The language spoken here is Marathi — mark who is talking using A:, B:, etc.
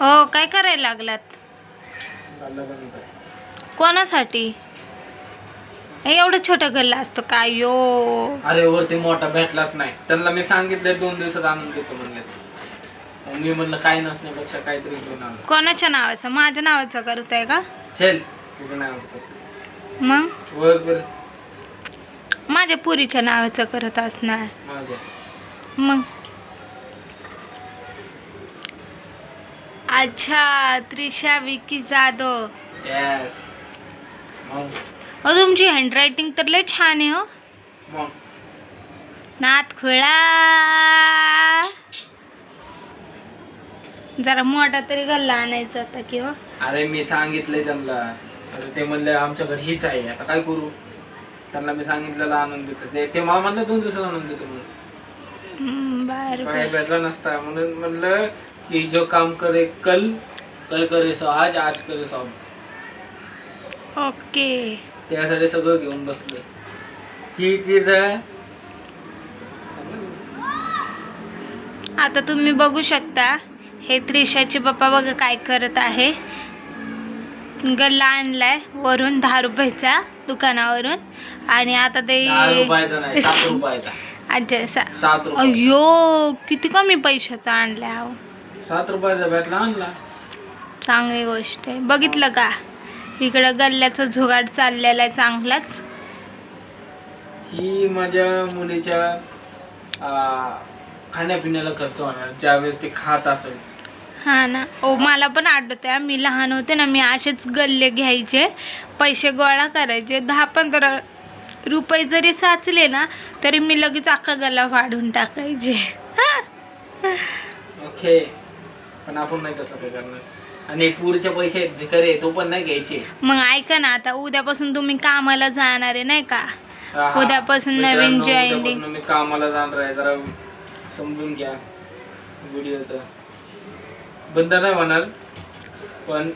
A: हो काय करायला लागलात. कोणासाठी? हे एवढं छोटं गल्ला असतो काय यो
B: अरे वरती मोठा भेटलाच नाही. त्यांना मी सांगितलं दोन दिवसात आणून देतो म्हणले. मी म्हणलं काय नसण्यापेक्षा काहीतरी घेऊन आणलं
A: कोणाच्या नावाचं? माझ्या नावाचं करत आहे का?
B: चल
A: मग? माझ्या पुरीच्या नावाचं करत असणार. मग? अच्छा त्रिशा विकी जाधव.
B: येस
A: अहो तुमची हँडरायटिंग तर लय छान आहे हो.
B: मग?
A: नात खुळा. जरा मोठा तरी गल्ला आणायचा होता की हो.
B: अरे मी सांगितलंय त्यांना. अरे ते म्हणले आमच्याकडे हीच आहे. आता काय करू? त्यांना मी सांगितलेलं आणून देतो. ते- ते मला म्हणलं दोन दिवसात आणून देतो म्हणून. बाहेर भेटला नसता. म्हणून म्हणलं की जो काम करे कल कल करे सो आज आज करे सो.
A: ओके.
B: त्यासाठी सगळं घेऊन बसले. ही तिथं
A: आता तुम्ही बघू शकता हे त्रिशाचे पप्पा बघा काय करत आहे. गल्ला आणलाय वरून दहा रुपयाचा दुकानावरून. आणि आता ते अच्छा सा
B: सात रुपये.
A: अयो किती कमी पैशाचा आणलाय अहो?
B: सात रुपयाचा भेटला आणला.
A: चांगली गोष्ट आहे. बघितलं का? इकडं गल्ल्याचा झुगाड चाललेला आहे चांगलाच.
B: ही माझ्या मुलीच्या आ, खाण्यापिण्याला खर्च होणार. ज्यावेळेस ते खात असेल.
A: हा ना. ओ मला पण आठवते हा, मी लहान होते ना मी असेच गल्ले घ्यायचे पैसे गोळा करायचे दहा पंधरा रुपये जरी साचले ना तरी मी लगेच अख्खा गल्ला फाडून टाकायचे
B: ओके. पण आपण नाही तसं करणार. आणि पुढचे पैसे भिकारी तो पण नाही घ्यायचे.
A: मग ऐका ना आता उद्यापासून तुम्ही कामाला जाणार आहे नाही का. उद्यापासून नवीन
B: मित्रांनो. उद्यापासून मी कामाला जाणार आहे जरा समजून घ्या. व्हिडिओचं बंद नाही होणार. पण